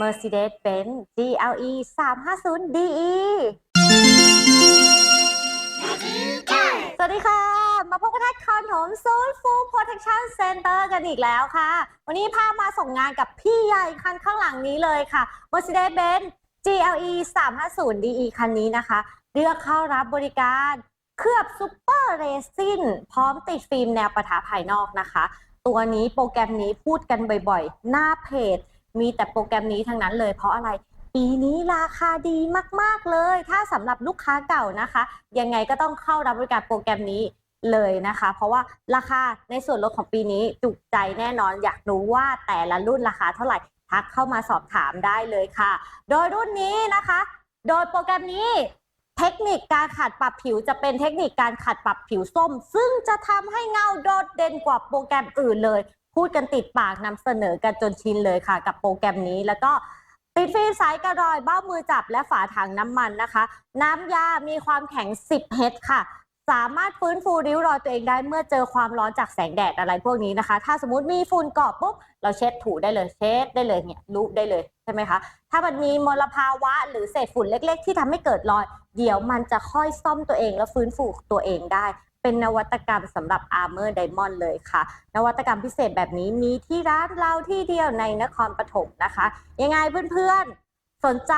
Mercedes-Benz GLE 350 DE สวัสดีค่ะ มาพบกันที่คอนโถมซูนฟู Protection Center กันอีกแล้วค่ะ วันนี้พามาส่งงานกับพี่ใหญ่คันข้างหลังนี้เลยค่ะ Mercedes-Benz GLE 350 DE คันนี้นะคะ เลือกเข้ารับบริการเคลือบซูเปอร์เรซินพร้อมติดฟิล์มแนวปะทะภายนอกนะคะ ตัวนี้โปรแกรมนี้พูดกันบ่อยๆ หน้าเพจ มีแต่โปรแกรมนี้ทั้งนั้นเลยเพราะอะไรปีนี้ราคาดีมาก ๆ เลย ถ้าสำหรับลูกค้าเก่านะคะ ยังไงก็ต้องเข้ารับบริการโปรแกรมนี้เลยนะคะ เพราะว่าราคาในส่วนลดของปีนี้จุกใจแน่นอน อยากรู้ว่าแต่ละรุ่นราคาเท่าไหร่ ทักเข้ามาสอบถามได้เลยค่ะ โดยรุ่นนี้นะคะ โดยโปรแกรมนี้ เทคนิคการขัดปรับผิวจะเป็นเทคนิคการขัดปรับผิวส้ม ซึ่งจะทำให้เงาโดดเด่นกว่าโปรแกรมอื่นเลย พูดกันติดปากนำเสนอกันจนชินเลยค่ะ กับโปรแกรมนี้แล้วก็ติดฟิล์มใสกระรอยเบ้ามือจับและฝาถังน้ำมันนะคะ น้ำยา มีความแข็ง 10 เฮดค่ะ สามารถฟื้นฟูริ้วรอยตัวเองได้เมื่อเจอความร้อนจากแสงแดดอะไรพวกนี้นะคะ ถ้าสมมติมีฝุ่นเกาะปุ๊บ เราเช็ดถูได้เลยเช็ดได้เลยเนี่ยรูปได้เลยใช่ไหมคะ ถ้ามันมีมลภาวะหรือเศษฝุ่นเล็ก ๆ ที่ทำให้เกิดรอย เดี๋ยวมันจะค่อยซ่อมตัวเองแล้วฟื้นฟูตัวเองได้ เป็นนวัตกรรมสำหรับ Armor Diamond เลยค่ะ นวัตกรรมพิเศษแบบนี้มีที่ร้านเราที่เดียวในนครปฐมนะคะ ยังไงเพื่อนๆ สนใจ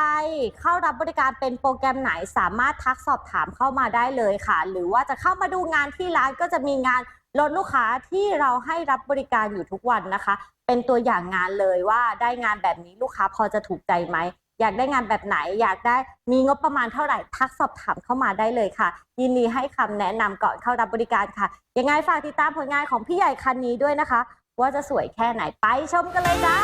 เข้ารับบริการเป็นโปรแกรมไหนสามารถทักสอบถามเข้ามาได้เลยค่ะ หรือว่าจะเข้ามาดูงานที่ร้านก็จะมีงานลดลูกค้าที่เราให้รับบริการอยู่ทุกวันนะคะ เป็นตัวอย่างงานเลยว่าได้งานแบบนี้ลูกค้าพอจะถูกใจไหมอยากได้งานแบบไหน อยากได้มีงบประมาณเท่าไหร่ทักสอบถามเข้ามาได้เลยค่ะ ยินดีให้คำแนะนำก่อนเข้ารับบริการค่ะ ยังไงฝากติดตามผลงานของพี่ใหญ่คันนี้ด้วยนะคะ ว่าจะสวยแค่ไหนไปชมกันเลยจ้า